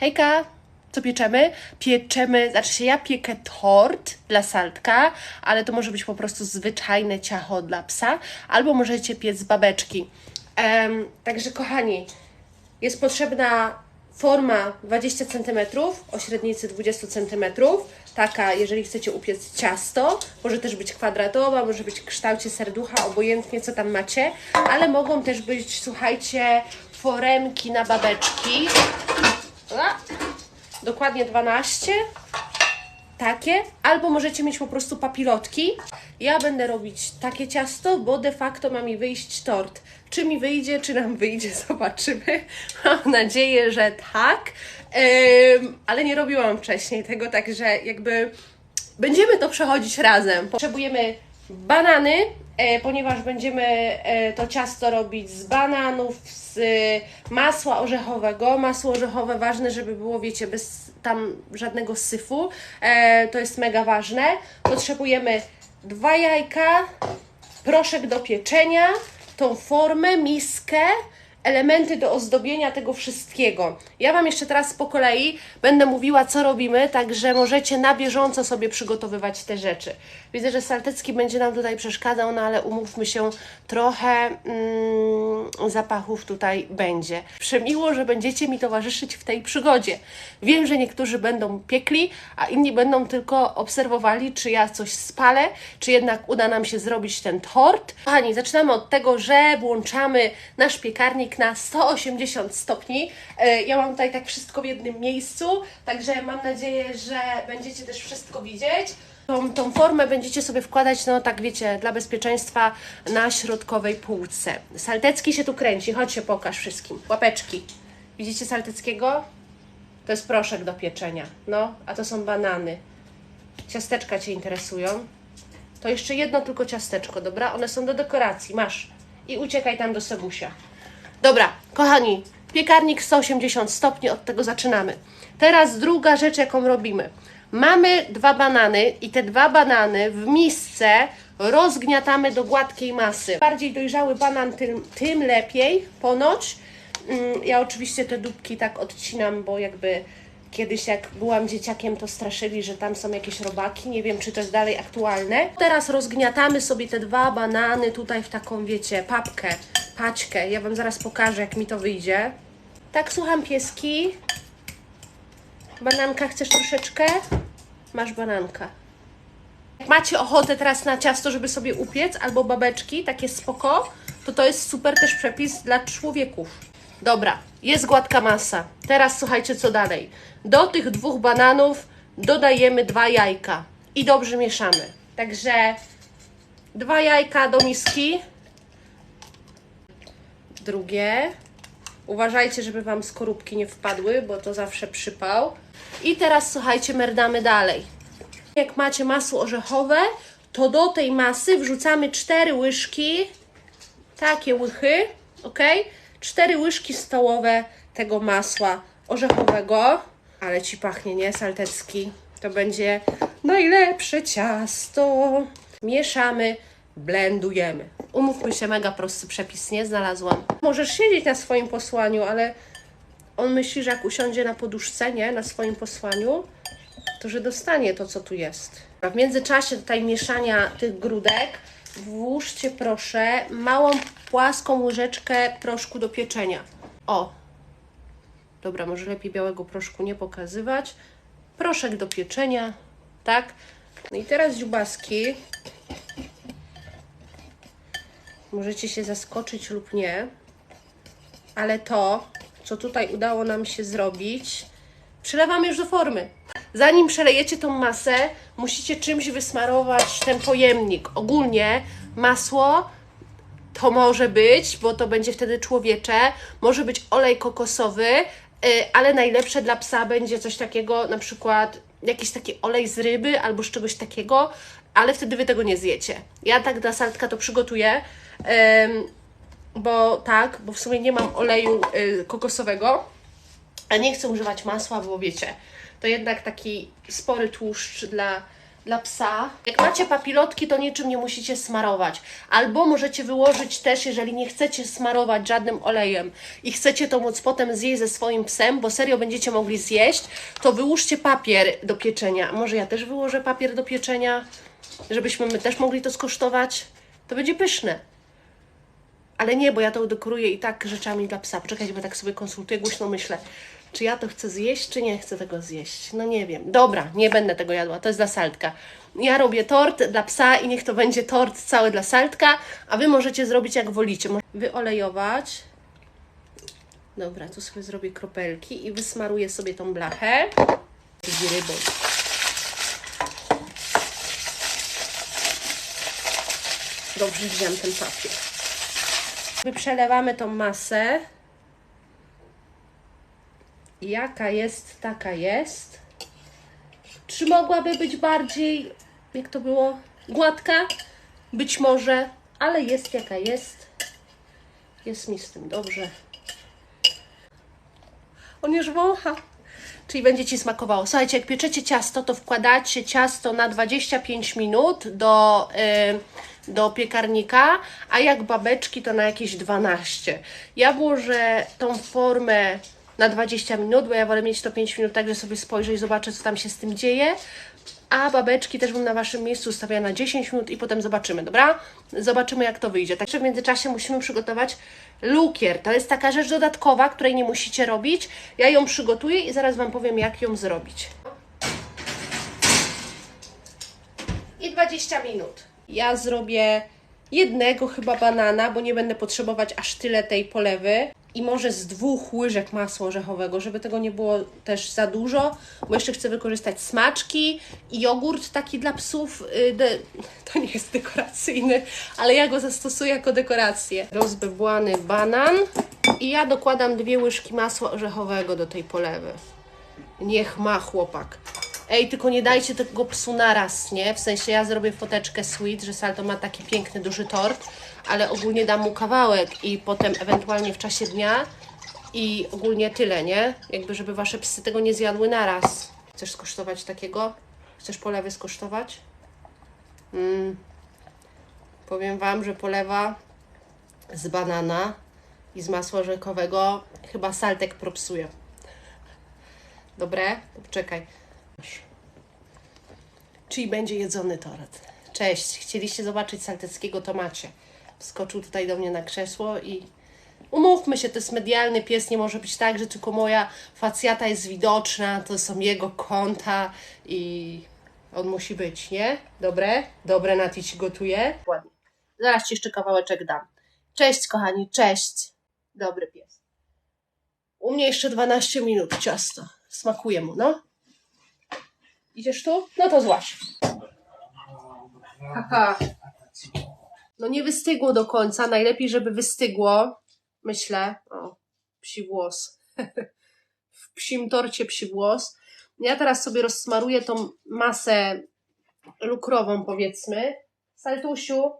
Hejka, co pieczemy? Pieczemy, znaczy się ja piekę tort dla saltka, ale to może być po prostu zwyczajne ciacho dla psa, albo możecie piec babeczki. Em, także kochani, jest potrzebna forma 20 cm o średnicy 20 cm. Taka, jeżeli chcecie upiec ciasto, może też być kwadratowa, może być w kształcie serducha, obojętnie co tam macie, ale mogą też być, słuchajcie, foremki na babeczki. Dokładnie 12 takie, albo możecie mieć po prostu papilotki. Ja będę robić takie ciasto, bo de facto ma mi wyjść tort. Czy mi wyjdzie, czy nam wyjdzie, zobaczymy. Mam nadzieję, że tak, ale nie robiłam wcześniej tego, także jakby będziemy to przechodzić razem. Potrzebujemy banany, e, ponieważ będziemy e, to ciasto robić z bananów, z masła orzechowego. Masło orzechowe ważne, żeby było, wiecie, bez tam żadnego syfu. E, to jest mega ważne. Potrzebujemy dwa jajka, proszek do pieczenia, tą formę, miskę, elementy do ozdobienia tego wszystkiego. Ja Wam jeszcze teraz po kolei będę mówiła, co robimy, także możecie na bieżąco sobie przygotowywać te rzeczy. Widzę, że Saltecki będzie nam tutaj przeszkadzał, no ale umówmy się, trochę mm, zapachów tutaj będzie. Przemiło, że będziecie mi towarzyszyć w tej przygodzie. Wiem, że niektórzy będą piekli, a inni będą tylko obserwowali, czy ja coś spalę, czy jednak uda nam się zrobić ten tort. Kochani, zaczynamy od tego, że włączamy nasz piekarnik na 180 stopni. E, Ja mam tutaj tak wszystko w jednym miejscu, także mam nadzieję, że będziecie też wszystko widzieć. Tą, tą formę będziecie sobie wkładać, no tak wiecie, dla bezpieczeństwa na środkowej półce. Saltecki się tu kręci, chodź się pokaż wszystkim. Łapeczki. Widzicie Salteckiego? To jest proszek do pieczenia. No, a to są banany. Ciasteczka Cię interesują? To jeszcze jedno tylko ciasteczko, dobra? One są do dekoracji, masz. I uciekaj tam do Segusia. Dobra, kochani, piekarnik 180 stopni, od tego zaczynamy. Teraz druga rzecz, jaką robimy. Mamy dwa banany i te dwa banany w misce rozgniatamy do gładkiej masy. Bardziej dojrzały banan, tym, tym lepiej, ponoć. Mm, Ja oczywiście te dupki tak odcinam, bo jakby kiedyś jak byłam dzieciakiem, to straszyli, że tam są jakieś robaki. Nie wiem, czy to jest dalej aktualne. Teraz rozgniatamy sobie te dwa banany tutaj w taką, wiecie, papkę, paćkę. Ja Wam zaraz pokażę, jak mi to wyjdzie. Tak, słucham pieski. Bananka chcesz troszeczkę? Masz bananka. Jak macie ochotę teraz na ciasto, żeby sobie upiec, albo babeczki, takie spoko, to to jest super też przepis dla człowieków. Dobra, jest gładka masa. Teraz słuchajcie, co dalej. Do tych dwóch bananów dodajemy dwa jajka i dobrze mieszamy. Także dwa jajka do miski. Drugie. Uważajcie, żeby Wam skorupki nie wpadły, bo to zawsze przypał. I teraz słuchajcie, merdamy dalej. Jak macie masło orzechowe, to do tej masy wrzucamy 4 łyżki, takie łychy, ok? 4 łyżki stołowe tego masła orzechowego. Ale ci pachnie, nie? Saltecki. To będzie najlepsze ciasto. Mieszamy, blendujemy. Umówmy się, mega prosty przepis, nie znalazłam. Możesz siedzieć na swoim posłaniu, ale on myśli, że jak usiądzie na poduszce, nie? Na swoim posłaniu, to że dostanie to, co tu jest. A w międzyczasie tutaj mieszania tych grudek włóżcie proszę małą płaską łyżeczkę proszku do pieczenia. O! Dobra, może lepiej białego proszku nie pokazywać. Proszek do pieczenia, tak? No i teraz dziubaski. Możecie się zaskoczyć lub nie, ale to, co tutaj udało nam się zrobić, przelewamy już do formy. Zanim przelejecie tą masę, musicie czymś wysmarować ten pojemnik. Ogólnie masło to może być, bo to będzie wtedy człowiecze, może być olej kokosowy, y, ale najlepsze dla psa będzie coś takiego, na przykład jakiś taki olej z ryby albo z czegoś takiego, ale wtedy wy tego nie zjecie. Ja tak dla saltka to przygotuję, bo tak, bo w sumie nie mam oleju y, kokosowego, a nie chcę używać masła, bo wiecie, to jednak taki spory tłuszcz dla, dla psa. Jak macie papilotki, to niczym nie musicie smarować. Albo możecie wyłożyć też, jeżeli nie chcecie smarować żadnym olejem i chcecie to móc potem zjeść ze swoim psem, bo serio będziecie mogli zjeść, to wyłóżcie papier do pieczenia. Może ja też wyłożę papier do pieczenia, żebyśmy my też mogli to skosztować. To będzie pyszne. Ale nie, bo ja to dekoruję i tak rzeczami dla psa. Poczekajcie, bo tak sobie konsultuję, głośno myślę, czy ja to chcę zjeść, czy nie chcę tego zjeść. No nie wiem. Dobra, nie będę tego jadła, to jest dla saltka. Ja robię tort dla psa i niech to będzie tort cały dla saltka, a Wy możecie zrobić jak wolicie. Wyolejować. Dobra, tu sobie zrobię kropelki i wysmaruję sobie tą blachę rybą. Dobrze wziąłem ten papier. Przelewamy tą masę. Jaka jest, taka jest. Czy mogłaby być bardziej, jak to było, gładka? Być może, ale jest jaka jest. Jest mi z tym dobrze. On już wącha. Czyli będzie Ci smakowało. Słuchajcie, jak pieczecie ciasto, to wkładacie ciasto na 25 minut do, y, do piekarnika, a jak babeczki to na jakieś 12. Ja włożę tą formę na 20 minut, bo ja wolę mieć to 5 minut, tak że sobie spojrzę i zobaczę, co tam się z tym dzieje. A babeczki też bym na Waszym miejscu stawiała na 10 minut i potem zobaczymy, dobra? Zobaczymy, jak to wyjdzie. Także w międzyczasie musimy przygotować lukier. To jest taka rzecz dodatkowa, której nie musicie robić. Ja ją przygotuję i zaraz Wam powiem, jak ją zrobić. I 20 minut. Ja zrobię jednego chyba banana, bo nie będę potrzebować aż tyle tej polewy. I może z dwóch łyżek masła orzechowego, żeby tego nie było też za dużo, bo jeszcze chcę wykorzystać smaczki i jogurt taki dla psów. y, To nie jest dekoracyjny, ale ja go zastosuję jako dekorację. Rozbebłany banan i ja dokładam dwie łyżki masła orzechowego do tej polewy. Niech ma chłopak. Ej, tylko nie dajcie tego psu naraz, nie? W sensie ja zrobię foteczkę sweet, że Salto ma taki piękny, duży tort, ale ogólnie dam mu kawałek i potem ewentualnie w czasie dnia i ogólnie tyle, nie? Jakby, żeby wasze psy tego nie zjadły naraz. Chcesz skosztować takiego? Chcesz polewy skosztować? Mm. Powiem wam, że polewa z banana i z masła orzechowego chyba Saltek propsuje. Dobre? Czekaj. Czyli będzie jedzony tort. Cześć, chcieliście zobaczyć Salteckiego, to macie. Wskoczył tutaj do mnie na krzesło i umówmy się, to jest medialny pies, nie może być tak, że tylko moja facjata jest widoczna, to są jego konta i on musi być, nie? Dobre? Dobre, Nati ci gotuje? Ładnie. Zaraz ci jeszcze kawałeczek dam. Cześć, kochani, cześć. Dobry pies. U mnie jeszcze 12 minut ciasto. Smakuje mu, no. Idziesz tu? No to złaś. Haha. No nie wystygło do końca. Najlepiej, żeby wystygło. Myślę. O, psi włos. w psim torcie psi włos. Ja teraz sobie rozsmaruję tą masę lukrową, powiedzmy. Saltusiu,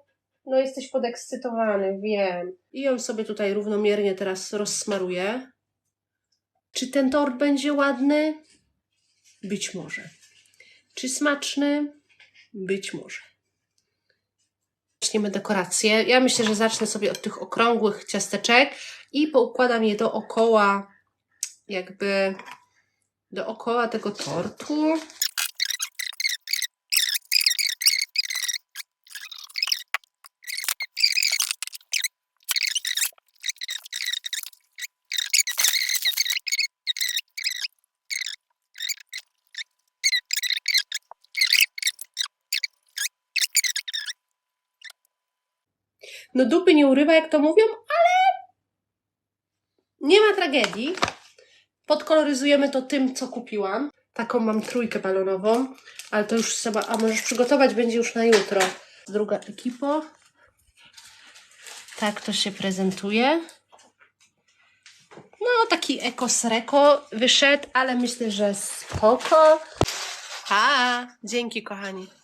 no jesteś podekscytowany, wiem. I ją sobie tutaj równomiernie teraz rozsmaruję. Czy ten tort będzie ładny? Być może. Czy smaczny? Być może. Zaczniemy dekorację. Ja myślę, że zacznę sobie od tych okrągłych ciasteczek i poukładam je dookoła, jakby dookoła tego tortu. No dupy nie urywa, jak to mówią, ale nie ma tragedii. Podkoloryzujemy to tym, co kupiłam. Taką mam trójkę balonową, ale to już trzeba, a możesz przygotować, będzie już na jutro. Druga ekipo. Tak to się prezentuje. No, taki ekosreko wyszedł, ale myślę, że spoko. Ha, dzięki kochani.